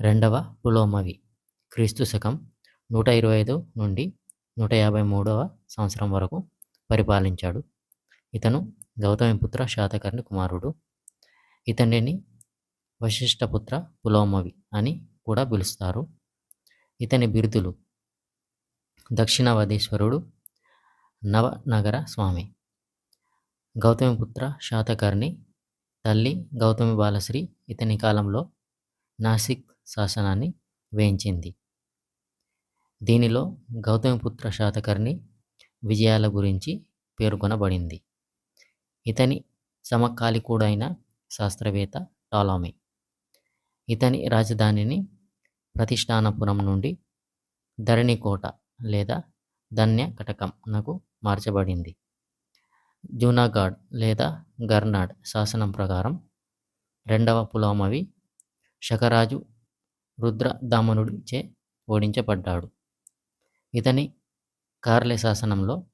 రెండవ పులోమవి క్రీస్తు శకం నూట ఇరవై ఐదు నుండి నూట యాభై మూడవ సంవత్సరం వరకు పరిపాలించాడు. ఇతను గౌతమిపుత్ర శాతకర్ణి కుమారుడు. ఇతనిని వశిష్ఠపుత్ర పులోమవి అని కూడా పిలుస్తారు. ఇతని బిరుదులు దక్షిణవధీశ్వరుడు నవనగర స్వామి. గౌతమిపుత్ర శాతకర్ణి తల్లి గౌతమి బాలశ్రీ ఇతని కాలంలో నాసిక్ శాసనాన్ని వేయించింది. దీనిలో గౌతమిపుత్ర శాతకర్ణి విజయాల గురించి పేర్కొనబడింది. ఇతని సమకాలికుడైన శాస్త్రవేత్త టాలామీ. ఇతని రాజధానిని ప్రతిష్టానపురం నుండి ధరణికోట లేదా ధన్య కటకంనకు మార్చబడింది. జూనాగాడ్ లేదా గర్నాడ్ శాసనం ప్రకారం రెండవ పులోమవి శకరాజు రుద్రదామనుడిచే ఓడించబడ్డాడు. ఇతని కార్లె శాసనంలో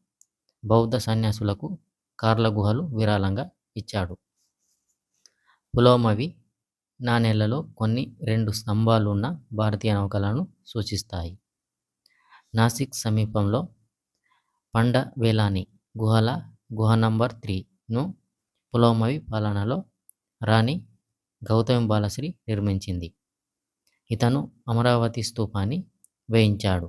బౌద్ధ సన్యాసులకు కార్ల గుహలు విరాళంగా ఇచ్చాడు. పులోమవి నాణేలలో కొన్ని రెండు స్తంభాలు ఉన్న భారతీయ నౌకలను సూచిస్తాయి. నాసిక్ సమీపంలో పండవేలాని గుహల గుహ నంబర్ త్రీను పులోమవి పాలనలో రాణి గౌతమి బాలశ్రీ నిర్మించింది. ఇతను అమరావతి స్తూపాన్ని వేయించాడు.